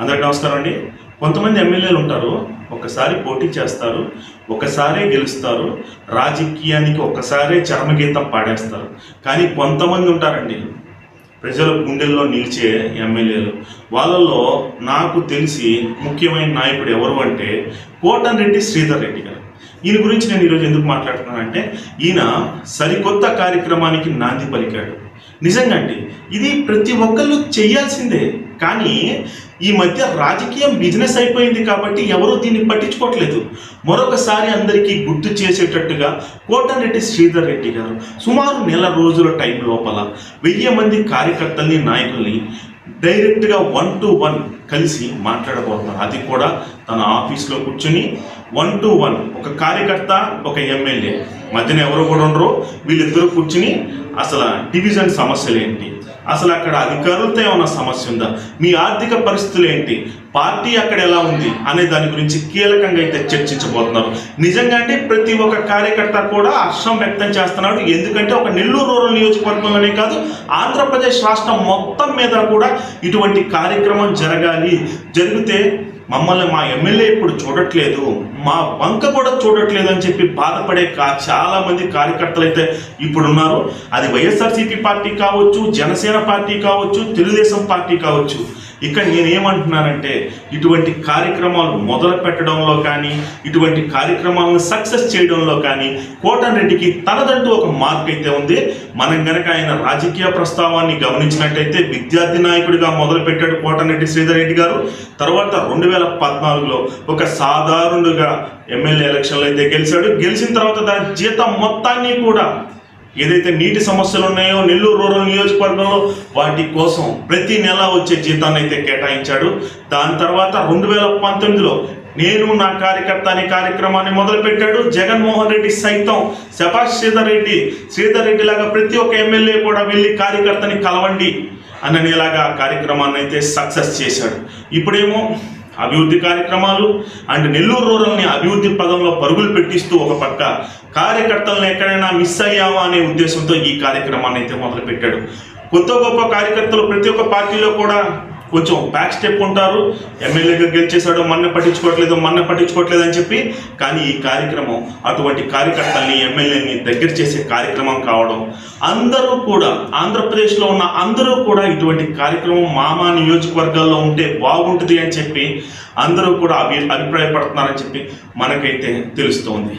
అందరికి నమస్కారం అండి. కొంతమంది ఎమ్మెల్యేలు ఉంటారు ఒకసారి పోటీ చేస్తారు ఒకసారే గెలుస్తారు రాజకీయానికి ఒకసారే చరమగీతం పాడేస్తారు. కానీ కొంతమంది ఉంటారండి ప్రజల గుండెల్లో నిలిచే ఎమ్మెల్యేలు. వాళ్ళలో నాకు తెలిసి ముఖ్యమైన నాయకుడు ఎవరు అంటే కోటన్రెడ్డి శ్రీధర్ రెడ్డి గారు. ఈయన గురించి నేను ఈరోజు ఎందుకు మాట్లాడుతున్నానంటే ఈయన సరికొత్త కార్యక్రమానికి నాంది పలికాడు. నిజంగా అండి ఇది ప్రతి ఒక్కళ్ళు చేయాల్సిందే. కానీ ఈ మధ్య రాజకీయం బిజినెస్ అయిపోయింది కాబట్టి ఎవరూ దీన్ని పట్టించుకోవట్లేదు. మరొకసారి అందరికీ గుర్తు చేసేటట్టుగా కోటరెడ్డి శ్రీధర్ రెడ్డి గారు సుమారు నెల రోజుల టైం లోపల వెయ్యి మంది కార్యకర్తల్ని నాయకుల్ని డైరెక్ట్గా వన్ టు వన్ కలిసి మాట్లాడబోతున్నారు. అది కూడా తన ఆఫీస్లో కూర్చుని వన్ టు వన్ ఒక కార్యకర్త ఒక ఎమ్మెల్యే. మధ్యన ఎవరు కూడా ఉండరు. వీళ్ళిద్దరూ కూర్చుని అసలు డివిజన్ సమస్యలు ఏంటి? అసలు అక్కడ అధికారులతో ఏమైనా సమస్య ఉందా? మీ ఆర్థిక పరిస్థితులు ఏంటి? పార్టీ అక్కడ ఎలా ఉంది అనే దాని గురించి కీలకంగా అయితే చర్చించబోతున్నారు. నిజంగా అంటే ప్రతి ఒక్క కార్యకర్త కూడా హర్షం వ్యక్తం చేస్తున్నాడు. ఎందుకంటే ఒక నెల్లూరు రూరల్ నియోజకవర్గంలోనే కాదు ఆంధ్రప్రదేశ్ రాష్ట్రం మొత్తం మీద కూడా ఇటువంటి కార్యక్రమం జరగాలి. జరిగితే మమ్మల్ని మా ఎమ్మెల్యే ఇప్పుడు చూడట్లేదు మా వంక కూడా చూడట్లేదు అని చెప్పి బాధపడే కా చాలా మంది కార్యకర్తలు అయితే ఇప్పుడు ఉన్నారు అది వైఎస్ఆర్సీపీ పార్టీ కావచ్చు జనసేన పార్టీ కావచ్చు తెలుగుదేశం పార్టీ కావచ్చు. ఇక్కడ నేనేమంటున్నానంటే ఇటువంటి కార్యక్రమాలు మొదలు పెట్టడంలో కానీ ఇటువంటి కార్యక్రమాలను సక్సెస్ చేయడంలో కానీ కోటరెడ్డికి తనదంటూ ఒక మార్క్ అయితే ఉంది. మనం గనక ఆయన రాజకీయ ప్రస్తావాన్ని గమనించినట్టయితే విద్యార్థి నాయకుడిగా మొదలు పెట్టాడు కోటరెడ్డి శ్రీధర్ రెడ్డి గారు. తర్వాత రెండు వేల పద్నాలుగులో ఒక సాధారణుడుగా ఎమ్మెల్యే ఎలక్షన్లో అయితే గెలిచాడు. గెలిచిన తర్వాత దాని జీతం మొత్తాన్ని కూడా ఏదైతే నీటి సమస్యలు ఉన్నాయో నెల్లూరు రూరల్ నియోజకవర్గంలో వాటి కోసం ప్రతి నెల వచ్చే జీతాన్ని అయితే కేటాయించాడు. దాని తర్వాత రెండు వేల పంతొమ్మిదిలో నేను నా కార్యకర్త అనే కార్యక్రమాన్ని మొదలుపెట్టాడు. జగన్మోహన్ రెడ్డి సైతం శభాష్ శ్రీధర్ రెడ్డి శ్రీధర్ రెడ్డి లాగా ప్రతి ఒక్క ఎమ్మెల్యే కూడా వెళ్ళి కార్యకర్తని కలవండి అననేలాగా ఆ కార్యక్రమాన్ని అయితే సక్సెస్ చేశాడు. ఇప్పుడేమో అభివృద్ధి కార్యక్రమాలు అండ్ నెల్లూరు రూరల్ని అభివృద్ధి పదంలో పరుగులు పెట్టిస్తూ ఒక పక్క కార్యకర్తలను ఎక్కడైనా మిస్ అయ్యావా అనే ఉద్దేశంతో ఈ కార్యక్రమాన్ని అయితే మొదలుపెట్టాడు. కొత్త గొప్ప కార్యకర్తలు ప్రతి ఒక్క పార్టీలో కూడా కొంచెం బ్యాక్ స్టెప్ ఉంటారు ఎమ్మెల్యేగా గెలిచేశాడు మన్న పట్టించుకోవట్లేదు మన్న పట్టించుకోవట్లేదు అని చెప్పి కానీ ఈ కార్యక్రమం అటువంటి కార్యకర్తల్ని ఎమ్మెల్యేని దగ్గర చేసే కార్యక్రమం కావడం అందరూ కూడా ఆంధ్రప్రదేశ్లో ఉన్న అందరూ కూడా ఇటువంటి కార్యక్రమం మామా నియోజకవర్గాల్లో ఉంటే బాగుంటుంది అని చెప్పి అందరూ కూడా అభి అభిప్రాయపడుతున్నారని చెప్పి మనకైతే తెలుస్తోంది.